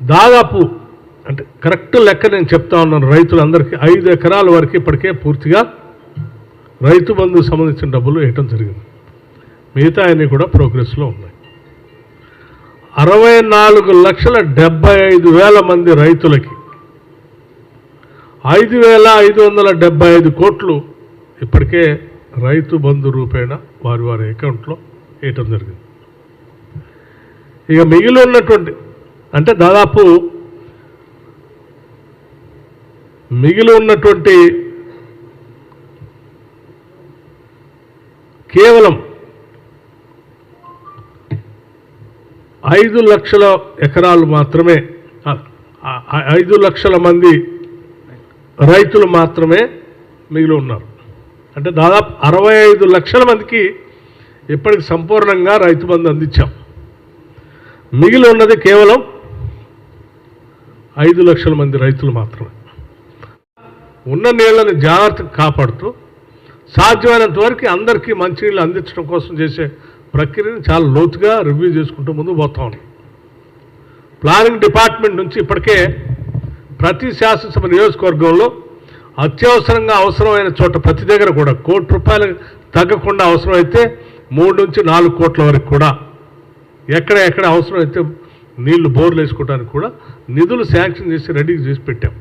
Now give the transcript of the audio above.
దాదాపు అంటే కరెక్ట్ లెక్క నేను చెప్తా ఉన్నాను రైతులందరికీ. ఐదు ఎకరాల వరకు ఇప్పటికే పూర్తిగా రైతు బంధుకు సంబంధించిన డబ్బులు వేయటం జరిగింది. మిగతా అన్నీ కూడా ప్రోగ్రెస్లో ఉన్నాయి. అరవై నాలుగు లక్షల డెబ్బై ఐదు వేల మంది రైతులకి ఐదు వేల ఐదు వందల డెబ్బై ఐదు కోట్లు ఇప్పటికే రైతు బంధు రూపేణ వారి వారి అకౌంట్లో వేయటం జరిగింది. ఇక మిగిలి ఉన్నటువంటి అంటే దాదాపు మిగిలి ఉన్నటువంటి కేవలం ఐదు లక్షల ఎకరాలు మాత్రమే ఐదు లక్షల మంది రైతులు మాత్రమే మిగిలి ఉన్నారు. అంటే దాదాపు అరవై ఐదు లక్షల మందికి ఇప్పటికి సంపూర్ణంగా రైతు బంధు అందించాం. మిగిలి ఉన్నది కేవలం ఐదు లక్షల మంది రైతులు మాత్రమే. ఉన్న నీళ్ళని జాగ్రత్తగా కాపాడుతూ సాధ్యమైనంత వరకు అందరికీ మంచినీళ్ళు అందించడం కోసం చేసే ప్రక్రియను చాలా లోతుగా రివ్యూ చేసుకుంటూ ముందుకు పోతా ఉన్నాం. ప్లానింగ్ డిపార్ట్మెంట్ నుంచి ఇప్పటికే ప్రతి శాసనసభ నియోజకవర్గంలో అత్యవసరంగా అవసరమైన చోట ప్రతి దగ్గర కూడా కోటి రూపాయలు తగ్గకుండా అవసరమైతే మూడు నుంచి నాలుగు కోట్ల వరకు కూడా ఎక్కడ ఎక్కడ అవసరమైతే నీళ్ళు బోర్లు వేసుకోవడానికి కూడా నిధులు శాంక్షన్ చేసి రెడీ చేసి పెట్టాం.